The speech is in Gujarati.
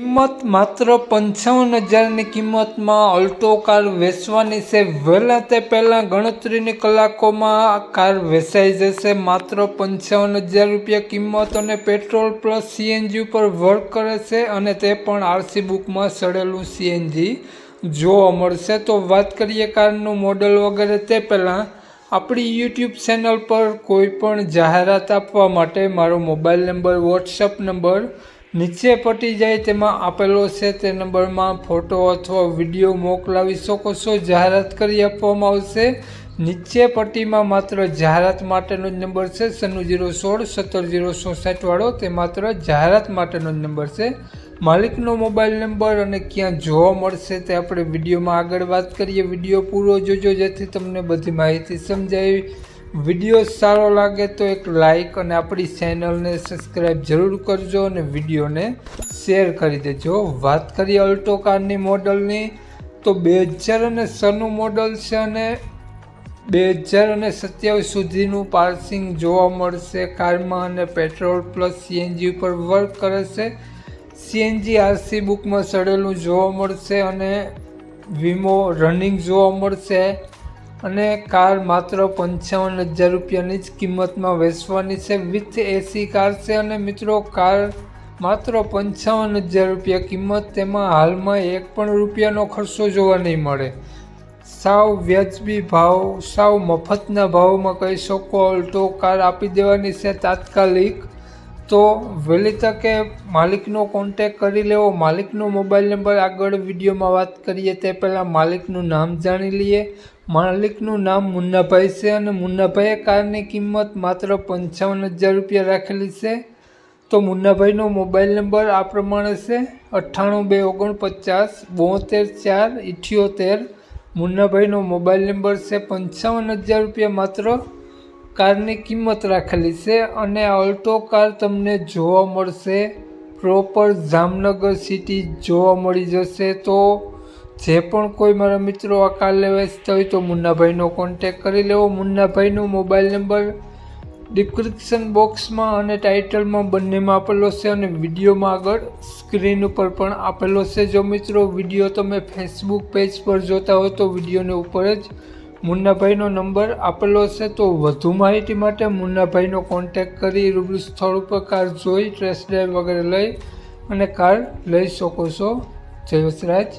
કિંમત માત્ર પંચાવન હજારની કિંમતમાં અલ્ટો કાર વેચવાની છે. વહેલા તે પહેલાં ગણતરીની કલાકોમાં આ કાર વેચાઈ જશે. માત્ર પંચાવન હજાર રૂપિયા કિંમત અને પેટ્રોલ પ્લસ સીએનજી ઉપર વર્ક કરે છે અને તે પણ આરસી બુકમાં સડેલું સીએનજી જોવા મળશે તો વાત કરીએ કારનું મોડલ વગેરે. તે પહેલાં આપણી યુટ્યુબ ચેનલ પર કોઈ પણ જાહેરાત આપવા માટે મારો મોબાઈલ નંબર વોટ્સઅપ નંબર નીચે પટી જાય તેમાં આપેલો છે તે નંબરમાં ફોટો અથવા વીડિયો મોકલાવી શકો છો, જાહેરાત કરી આપવામાં આવશે. નીચે પટ્ટીમાં માત્ર જાહેરાત માટેનો જ નંબર છે, સન્નું જીરો સોળ, સત્તર જીરો ચોસઠવાળો તે માત્ર જાહેરાત માટેનો જ નંબર છે. માલિકનો મોબાઈલ નંબર અને ક્યાં જોવા મળશે તે આપણે વિડીયોમાં આગળ વાત કરીએ. વીડિયો પૂરો જોજો, જેથી તમને બધી માહિતી સમજાય. વીડિયો સારો લાગે તો એક લાઈક અને આપણી ચેનલને સબસ્ક્રાઈબ જરૂર કરજો અને વિડીયોને શેર કરી દેજો. વાત કરીએ અલ્ટો કારની મોડલની, તો બે હજાર અને છનું મોડલ છે અને બે હજાર અને સત્યાવીસ સુધીનું પાર્સિંગ જોવા મળશે. કારમાં અને પેટ્રોલ પ્લસ સીએનજી ઉપર વર્ક કરે છે. સીએનજી આરસી બુકમાં સડેલું જોવા મળશે અને વીમો રનિંગ જોવા મળશે. અને કાર માત્ર પંચાવન હજાર રૂપિયાની જ કિંમતમાં વેચવાની છે. વિથ એસી કાર છે અને મિત્રો કાર માત્ર પંચાવન હજાર રૂપિયા કિંમત, તેમાં હાલમાં એક પણ રૂપિયાનો ખર્ચો જોવા નહીં મળે. સાવ વ્યાજબી ભાવ, સાવ મફતના ભાવમાં કહી શકો, અલ્ટો કાર આપી દેવાની છે. તાત્કાલિક તો વહેલી તકે માલિકનો કોન્ટેક કરી લેવો. માલિકનો મોબાઈલ નંબર આગળ વિડીયોમાં વાત કરીએ તે પહેલાં માલિકનું નામ જાણી લઈએ. માલિકનું નામ મુન્નાભાઈ છે અને મુન્નાભાઈએ કારની કિંમત માત્ર પંચાવન હજાર રૂપિયા રાખેલી છે. તો મુન્નાભાઈનો મોબાઈલ નંબર આ પ્રમાણે છે. અઠ્ઠાણું બે ઓગણપચાસ બોતેર ચાર ઇઠ્યોતેર. મુન્નાભાઈનો મોબાઈલ નંબર છે પંચાવન હજાર રૂપિયા માત્ર. કારની કિંમત રાખેલી છે અને અલ્ટો કાર તમને જોવા મળશે. પ્રોપર જામનગર સિટી જોવા મળી જશે તો જે પણ કોઈ મારા મિત્રો આ કાર લેવા ઈચ્છતા હોય તો મુન્નાભાઈનો કોન્ટેક કરી લેવો. મુન્નાભાઈનો મોબાઈલ નંબર ડિસ્ક્રિપ્શન બોક્સમાં અને ટાઇટલમાં બંનેમાં આપેલો છે અને વિડીયોમાં આગળ સ્ક્રીન ઉપર પણ આપેલો છે. જો મિત્રો વીડિયો તમે ફેસબુક પેજ પર જોતા હો તો વિડીયોને ઉપર જ મુન્નાભાઈનો નંબર આપેલો છે, તો વધુ માહિતી માટે મુન્નાભાઈનો કોન્ટેક કરી રૂબરૂ સ્થળ ઉપર કાર જોઈ ટ્રેસ ડ્રાઈવ વગેરે લઈ અને કાર લઈ શકો છો. જય વસરાજ.